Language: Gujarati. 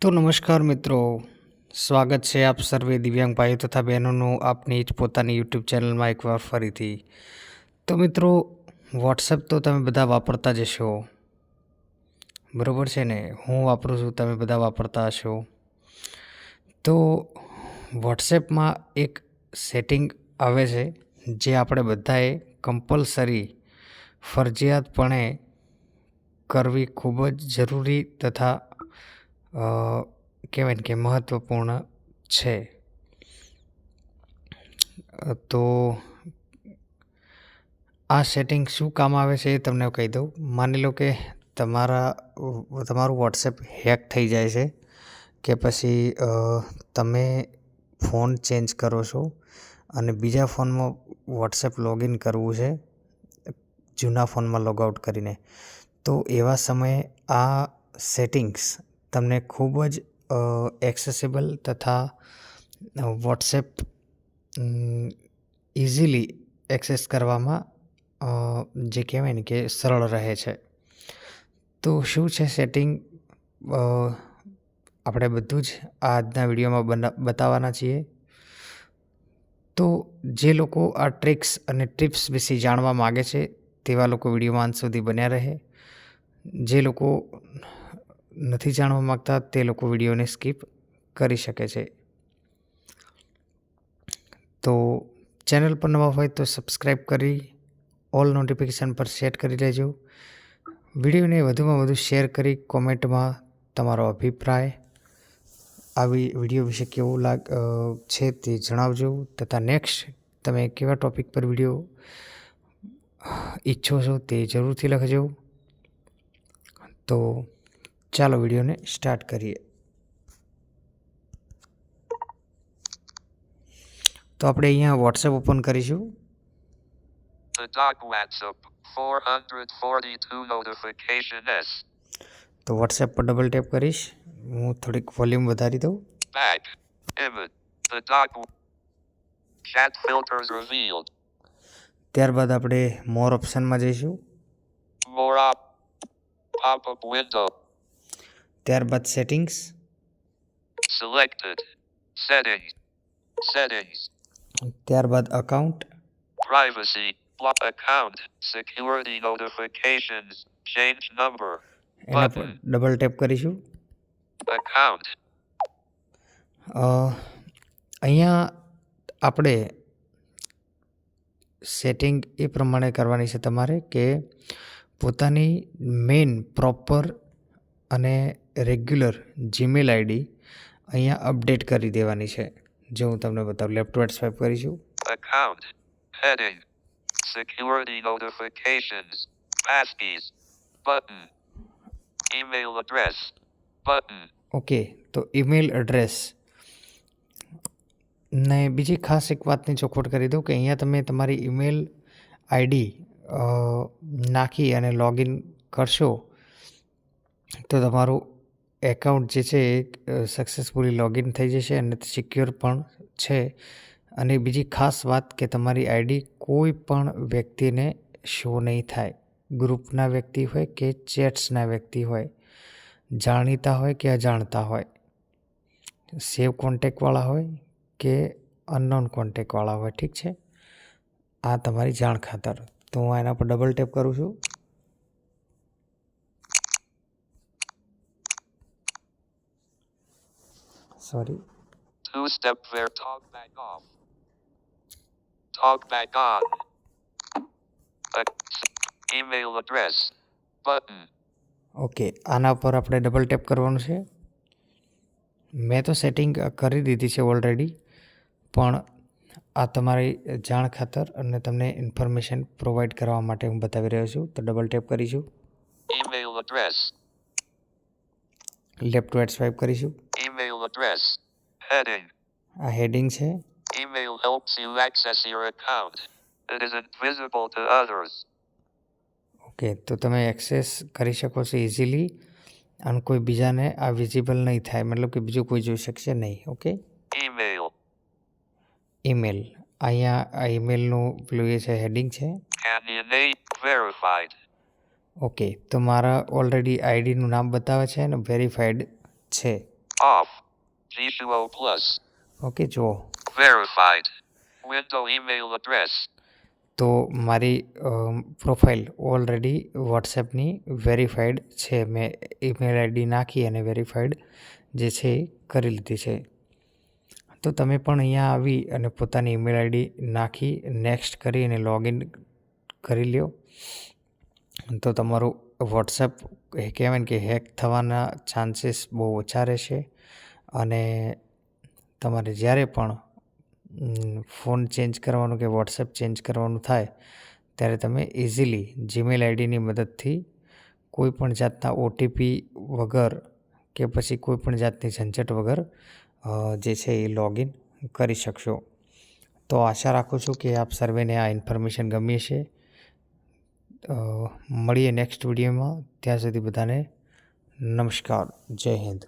તો નમસ્કાર મિત્રો, સ્વાગત છે આપ સર્વે દિવ્યાંગ ભાઈઓ તથા બહેનોનું આપની જ પોતાની યુટ્યુબ ચેનલમાં એકવાર ફરીથી. તો મિત્રો, વોટ્સએપ તો તમે બધા વાપરતા જ હશો. બરાબર છે ને? હું વાપરું છું, તમે બધા વાપરતા હશો. તો વોટ્સએપમાં એક સેટિંગ આવે છે, જે આપણે બધાએ કમ્પલસરી ફરજિયાતપણે કરવી ખૂબ જ જરૂરી તથા કહેવાય ને કે મહત્ત્વપૂર્ણ છે. તો આ સેટિંગ શું કામ આવે છે એ તમને કહી દઉં. માની લો કે તમારા, તમારું વોટ્સએપ હેક થઈ જાય છે કે પછી તમે ફોન ચેન્જ કરો છો અને બીજા ફોનમાં વોટ્સએપ લોગિન કરવું છે, જૂના ફોનમાં લોગઆઉટ કરીને. તો એવા સમયે આ સેટિંગ્સ તમને ખૂબ જ એક્સેસિબલ તથા વોટ્સએપ ઇઝીલી એક્સેસ કરવામાં જે કહેવાય ને કે સરળ રહે છે. તો શું છે સેટિંગ આપણે બધું જ આજના વિડીયોમાં બના, બતાવવાના છીએ. તો જે લોકો આ ટ્રિક્સ અને ટિપ્સ વિશે જાણવા માગે છે, તેવા લોકો વિડીયોમાં અંત સુધી બન્યા રહે. જે લોકો નથી જાણવા માગતા તે લોકો વિડીયોને સ્કીપ કરી શકે છે. તો ચેનલ પર નવા હોય તો સબસ્ક્રાઈબ કરી, ઓલ નોટિફિકેશન પર સેટ કરી લેજો. વિડીયોને વધુમાં વધુ શેર કરી કોમેન્ટમાં તમારો અભિપ્રાય, આવી વીડિયો વિશે કેવું લાગ છે તે જણાવજો તથા નેક્સ્ટ તમે કેવા ટોપિક પર વીડિયો ઈચ્છો છો તે જરૂરથી લખજો. તો ચાલો વિડીયોને સ્ટાર્ટ કરીએ તો આપણે અહીંયા વોટ્સએપ ઓપન કરીશું The dog WhatsApp 442 notification S. તો વોટ્સએપ પર ડબલ ટેપ કરીશ હું થોડીક વોલ્યુમ વધારી દઉં. ત્યારબાદ આપણે મોર ઓપ્શનમાં જઈશું up. Pop up window. ત્યારબાદ સેટિંગ્સ Selected. Settings. Settings. ત્યારબાદ account Privacy. Block account. Security notifications. Change number. એના પર. ડબલ ટેપ કરીશું Account. અ, અહીંયા આપણે સેટિંગ એ પ્રમાણે કરવાની છે તમારે કે પોતાની મેઇન પ્રોપર અને રેગ્યુલર જીમેલ આઈડી અહીંયા અપડેટ કરી દેવાની છે. જો હું તમને બતાવું લેફ્ટ વર્ડ સ્વાઇપ કરીશું. Account heading security notifications Passkeys. Button email address button okay તો ઈમેલ એડ્રેસ ને બીજી ખાસ એક વાતની ચોખવટ કરી દઉં કે અહીંયા તમે તમારી ઈમેલ આઈડી નાખી અને લોગિન કરશો તો તમારું એકાઉન્ટ જે છે એ સક્સેસફુલી લોગિન થઈ જશે અને સિક્યોર પણ છે. અને બીજી ખાસ વાત કે તમારી આઈડી કોઈ પણ વ્યક્તિને શો નહીં થાય. ગ્રુપના વ્યક્તિ હોય કે ચેટ્સના વ્યક્તિ હોય. જાણીતા હોય કે અજાણતા હોય. સેવ કોન્ટેક્ટવાળા હોય કે અનનોન કોન્ટેક્ટવાળા હોય, ઠીક છે? આ તમારી જાણ ખાતર. તો હું એના પર ડબલ ટેપ કરું છું. Sorry Two step there, talk back off. Talk back on. Uh, email address. Button. Okay આના પર આપણે ડબલ ટેપ કરવાનું છે મેં તો સેટિંગ કરી દીધી છે ઓલરેડી પણ આ તમારી જાણ ખાતર અને તમને ઇન્ફોર્મેશન પ્રોવાઈડ કરવા માટે હું બતાવી રહ્યો છું તો ડબલ ટેપ કરીશું. લેફ્ટ રાઇટ સ્વાઇપ કરીશું address. Heading. આ હેડિંગ છે Email helps you access your account. It isn't visible to others. Okay તો તમે એક્સેસ કરી શકો છો ઇઝીલી અને કોઈ બીજાને આ વિઝિબલ નહીં થાય મતલબ કે બીજું કોઈ જોઈ શકશે નહીં ઓકે ઈમેલ ઈમેલ અહીંયા આ ઈમેલનું પેલું એ છે હેડિંગ છે ઓકે તો મારા ઓલરેડી આઈડીનું નામ બતાવે છે અને વેરીફાઈડ છે Off. G2O plus. ઓકે જુઓ Verified. Window email address. તો મારી પ્રોફાઇલ ઓલરેડી વોટ્સએપની વેરીફાઈડ છે મેં ઈમેલ આઈડી નાખી અને વેરીફાઈડ જે છે એ કરી લીધી છે તો તમે પણ અહીંયા આવી અને પોતાની ઈમેલ આઈડી નાખી નેક્સ્ટ કરી અને લોગિન કરી લ્યો તો તમારું વોટ્સએપ કહેવાય ને કે હેક થવાના ચાન્સીસ બહુ ઓછા રહેશે અને તમારે જ્યારે પણ ફોન ચેન્જ કરવાનું કે વોટ્સએપ ચેન્જ કરવાનું થાય, ત્યારે તમે ઇઝીલી જીમેલ આઈડીની મદદથી કોઈ પણ જાતના ઓટીપી વગર કે પછી કોઈ પણ જાતની ઝંઝટ વગર જે છે એ લોગિન કરી શકશો. તો આશા રાખું છું કે આપ સર્વેને આ ઇન્ફોર્મેશન ગમી હશે. મળીએ નેક્સ્ટ વિડીયોમાં. ત્યાં સુધી બધાને નમસ્કાર. જય હિન્દ.